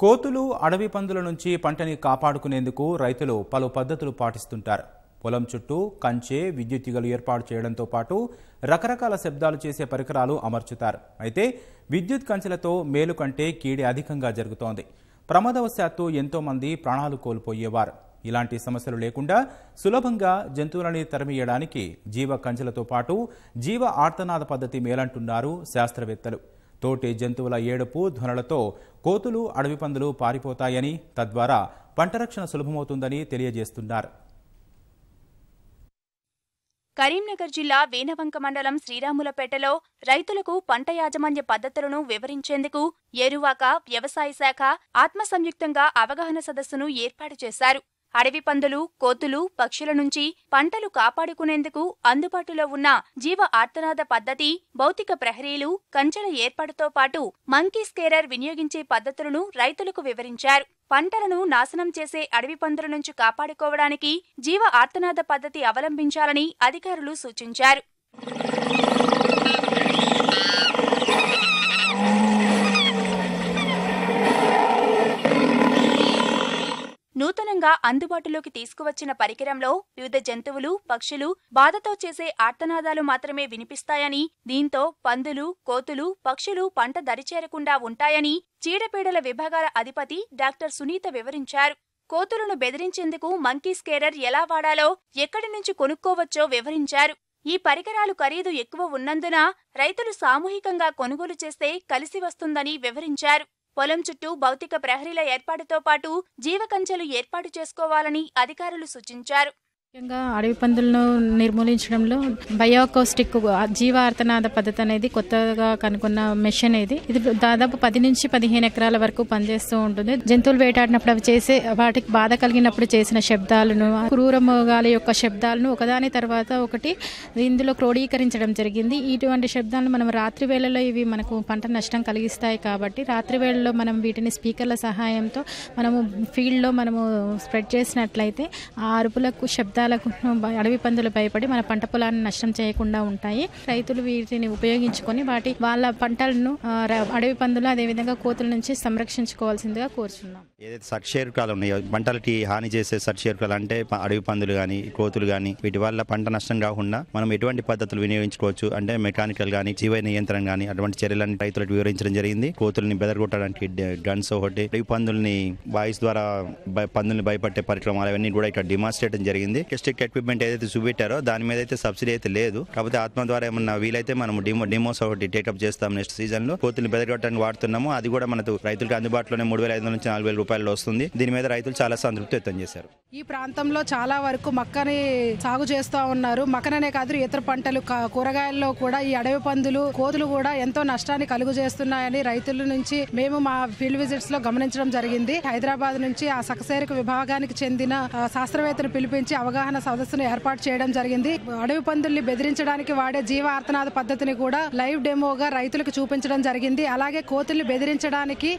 కోతులు అడవి పందుల నుంచి పంటని కాపాడుకునేందుకు రైతులు పలు పద్ధతులు పాటిస్తుంటారు. పొలం చుట్టూ కంచె విద్యుత్ తీగలు ఏర్పాటు చేయడంతో పాటు రకరకాల శబ్దాలు చేసే పరికరాలు అమర్చుతారు. అయితే విద్యుత్ కంచెలతో మేలు కంటే కీడి అధికంగా జరుగుతోంది. ప్రమాదవశాత్తు ఎంతో మంది ప్రాణాలు కోల్పోయేవారు. ఇలాంటి సమస్యలు లేకుండా సులభంగా జంతువులని తరిమియడానికి జీవ కంచెలతో పాటు జీవ ఆర్తనాద పద్ధతి మేలంటున్నారు శాస్త్రవేత్తలు. తోటి జంతువుల ఏడుపు ధ్వనులతో కోతులు అడవి పందులు పారిపోతాయని తద్వారా పంట రక్షణ సులభమవుతుందని తెలియజేస్తున్నారు. కరీంనగర్ జిల్లా వేనవంక మండలం శ్రీరాములపేటలో రైతులకు పంట యాజమాన్య పద్ధతులను వివరించేందుకు ఏరువాక వ్యవసాయ శాఖ ఆత్మ సంయుక్తంగా అవగాహన సదస్సును ఏర్పాటు చేశారు. అడవి పందులు కోతులు పక్షుల నుంచి పంటలు కాపాడుకునేందుకు అందుబాటులో ఉన్న జీవ ఆర్తనాద పద్ధతి భౌతిక ప్రహరీలు కంచెల ఏర్పాటుతో పాటు మంకీ స్కేరర్ వినియోగించే పద్ధతులను రైతులకు వివరించారు. పంటలను నాశనం చేసే అడవి పందుల నుంచి కాపాడుకోవడానికి జీవ ఆర్తనాద పద్ధతి అవలంబించాలని అధికారులు సూచించారు. అందుబాటులోకి తీసుకువచ్చిన పరికరంలో వివిధ జంతువులు పక్షులు బాధతో చేసే ఆర్తనాదాలు మాత్రమే వినిపిస్తాయని దీంతో పందులు కోతులు పక్షులు పంట దరిచేరకుండా ఉంటాయని చీడపీడల విభాగాల అధిపతి డాక్టర్ సునీత వివరించారు. కోతులను బెదిరించేందుకు మంకీ స్కేరర్ ఎలా వాడాలో ఎక్కడి నుంచి కొనుక్కోవచ్చో వివరించారు. ఈ పరికరాలు ఖరీదు ఎక్కువ ఉన్నందున రైతులు సామూహికంగా కొనుగోలు చేస్తే కలిసి వస్తుందని వివరించారు. పొలం చుట్టూ భౌతిక ప్రహరీల ఏర్పాటుతో పాటు జీవకంచెలు ఏర్పాటు చేసుకోవాలని అధికారులు సూచించారు. ముఖ్యంగా అడవి పందులను నిర్మూలించడంలో బయోకోస్టిక్ జీవార్తనాద పద్ధతి అనేది కొత్తగా కనుగొన్న మెషిన్ ఇది ఇది దాదాపు పది నుంచి పదిహేను ఎకరాల వరకు పనిచేస్తూ ఉంటుంది. జంతువులు వేటాడినప్పుడు అవి చేసే వాటికి బాధ కలిగినప్పుడు చేసిన శబ్దాలను క్రూర మృగాల యొక్క శబ్దాలను ఒకదాని తర్వాత ఒకటి ఇందులో క్రోడీకరించడం జరిగింది. ఇటువంటి శబ్దాలను మనం రాత్రి వేళలో ఇవి మనకు పంట నష్టం కలిగిస్తాయి కాబట్టి రాత్రి వేళలో మనం వీటిని స్పీకర్ల సహాయంతో మనము ఫీల్డ్లో మనము స్ప్రెడ్ చేసినట్లయితే ఆ అరుపులకు శబ్దాలు శబ్దాలకు అడవి పందులు భయపడి మన పంట పొలాన్ని నష్టం చేయకుండా ఉంటాయి. రైతులు వీటిని ఉపయోగించుకొని వాటి వాళ్ళ పంటలను అడవి పందులు అదేవిధంగా కోతుల నుంచి సంరక్షించుకోవాల్సిందిగా కోరుచున్నాం. ఏదైతే సర్షేరుకాలు ఉన్నాయో పంటలకి హాని చేసే సర్షేరుకాలు అంటే అడవి పందులు కానీ కోతులు కానీ వీటి వల్ల పంట నష్టం కాకుండా మనం ఎటువంటి పద్ధతులు వినియోగించుకోవచ్చు? అంటే మెకానికల్ కానీ జీవ నియంత్రణ కానీ అటువంటి చర్యలను రైతులకు వివరించడం జరిగింది. కోతుల్ని బెదరగొట్టడానికి గన్స్ ఒకటి అడవి పందుల్ని వాయిస్ ద్వారా పందుల్ని భయపట్టే పరిక్రమాలు అవన్నీ కూడా ఇక్కడ డిమాన్స్ట్రేట్ జరిగింది. స్టిక్ ఎక్విప్మెంట్ ఏదైతే చూపెట్టారో దాని మీద అయితే సబ్సిడీ అయితే లేదు. కాకపోతే ఆత్మ ద్వారా ఏమన్నా వీలైతే మనం డిమో డిమోస్ ఒకటి టేకప్ చేస్తాం నెక్స్ట్ సీజన్లో. కోతులు బెదరగొట్టడానికి వాడుతున్నాము. అది కూడా మనకు రైతులకు అందుబాటులోనే మూడు వేల ఐదు నుంచి నాలుగు వేల రూపాయలు వస్తుంది. దీని మీద రైతులు చాలా సంతృప్తి వ్యక్తం చేశారు. ఈ ప్రాంతంలో చాలా వరకు మక్కని సాగు చేస్తూ ఉన్నారు. మక్కననే కాదు ఇతర పంటలు కూరగాయల్లో కూడా ఈ అడవి పందులు కోతులు కూడా ఎంతో నష్టాన్ని కలుగు చేస్తున్నాయని రైతుల నుంచి మేము మా ఫీల్డ్ విజిట్స్లో గమనించడం జరిగింది. హైదరాబాద్ నుంచి ఆ సకసేరిక విభాగానికి చెందిన శాస్త్రవేత్తను పిలిపించి అవగాహన సదస్సును ఏర్పాటు చేయడం జరిగింది. అడవి పందుల్ని బెదిరించడానికి వాడే జీవ ఆర్తనాద పద్ధతిని కూడా లైవ్ డెమోగా రైతులకు చూపించడం జరిగింది. అలాగే కోతుల్ని బెదిరించడానికి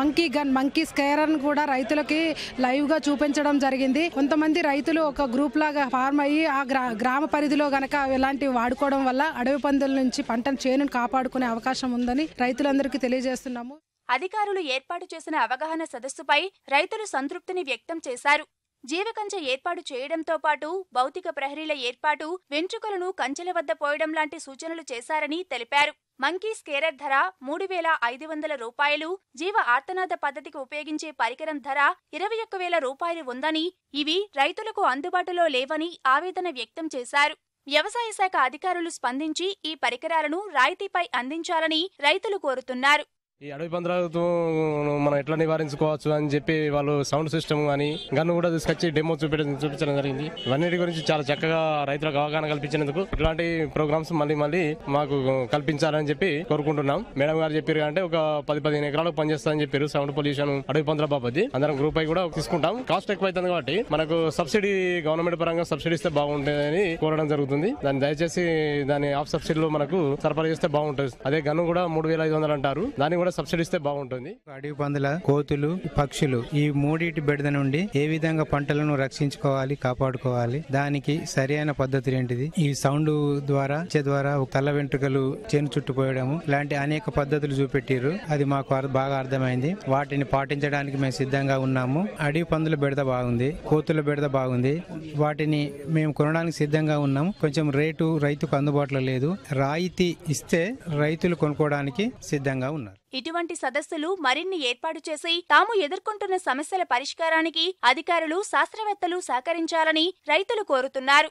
మంకీ గన్ మంకీ స్కేరన్ కూడా రైతులకి లైవ్గా చూపించడం జరిగింది. కొంతమంది రైతులు ఒక గ్రూప్ లాగా ఫార్మ్ అయ్యి ఆ గ్రా- గ్రామ పరిధిలో గనక ఇలాంటివి వాడుకోవడం వల్ల అడవి పందుల నుంచి పంటను చేనును కాపాడుకునే అవకాశం ఉందని రైతులందరికీ తెలియజేస్తున్నాము. అధికారులు ఏర్పాటు చేసిన అవగాహన సదస్సుపై రైతులు సంతృప్తిని వ్యక్తం చేశారు. జీవకంచె ఏర్పాటు చేయడంతో పాటు భౌతిక ప్రహరీల ఏర్పాటు వెంట్రుకలను కంచెల వద్ద పోయడం లాంటి సూచనలు చేశారని తెలిపారు. మంకీ స్కేరర్ ధర మూడు వేల ఐదు వందల రూపాయలు జీవ ఆర్తనాద పద్ధతికి ఉపయోగించే పరికరం ధర ఇరవై ఒక్క వేల రూపాయలు ఉందని ఇవి రైతులకు అందుబాటులో లేవని ఆవేదన వ్యక్తం చేశారు. వ్యవసాయ శాఖ అధికారులు స్పందించి ఈ పరికరాలను రాయితీపై అందించాలని రైతులు కోరుతున్నారు. ఈ అడవి పందులతో మనం ఎట్లా నివారించుకోవచ్చు అని చెప్పి వాళ్ళు సౌండ్ సిస్టమ్ కానీ గన్ను కూడా తీసుకొచ్చి డెమో చూపించడం చూపించడం జరిగింది. ఇవన్నిటి గురించి చాలా చక్కగా రైతులకు అవగాహన కల్పించినందుకు ఇట్లాంటి ప్రోగ్రామ్స్ మళ్ళీ మళ్ళీ మాకు కల్పించాలని చెప్పి కోరుకుంటున్నాం. మేడం గారు చెప్పారు అంటే ఒక పది పదిహేను ఎకరాలకు పనిచేస్తారని చెప్పారు. సౌండ్ పొల్యూషన్ అడవి పందుల బాబద్ది అందరం గ్రూప్ అయి కూడా తీసుకుంటాం. కాస్ట్ ఎక్కువ అవుతుంది కాబట్టి మనకు సబ్సిడీ గవర్నమెంట్ పరంగా సబ్సిడీ ఇస్తే బాగుంటుందని కోరడం జరుగుతుంది. దాన్ని దయచేసి దాని ఆఫ్ సబ్సిడీలో మనకు సరఫరా చేస్తే బాగుంటుంది. అదే గన్ను కూడా మూడు వేల ఐదు వందలు అంటారు. దాన్ని కూడా కూడా సబ్సిడీ ఇస్తే బాగుంటుంది. అడవి పందుల కోతులు పక్షులు ఈ మూడింటి బెడద నుండి ఏ విధంగా పంటలను రక్షించుకోవాలి కాపాడుకోవాలి? దానికి సరైన పద్ధతులు ఏంటిది? ఈ సౌండ్ ద్వారా ద్వారా తల వెంట్రుకలు చేను చుట్టుపోయడము ఇలాంటి అనేక పద్ధతులు చూపెట్టిర్రు. అది మాకు బాగా అర్థమైంది. వాటిని పాటించడానికి మేము సిద్ధంగా ఉన్నాము. అడవి పందుల బెడద బాగుంది కోతుల బెడద బాగుంది. వాటిని మేము కొనడానికి సిద్ధంగా ఉన్నాము. కొంచెం రేటు రైతుకు అందుబాటులో లేదు. రాయితీ ఇస్తే రైతులు కొనుక్కోవడానికి సిద్ధంగా ఉన్నారు. ఇటువంటి సదస్సులు మరిన్ని ఏర్పాటు చేసి తాము ఎదుర్కొంటున్న సమస్యల పరిష్కారానికి అధికారులు శాస్త్రవేత్తలు సహకరించాలని రైతులు కోరుతున్నారు.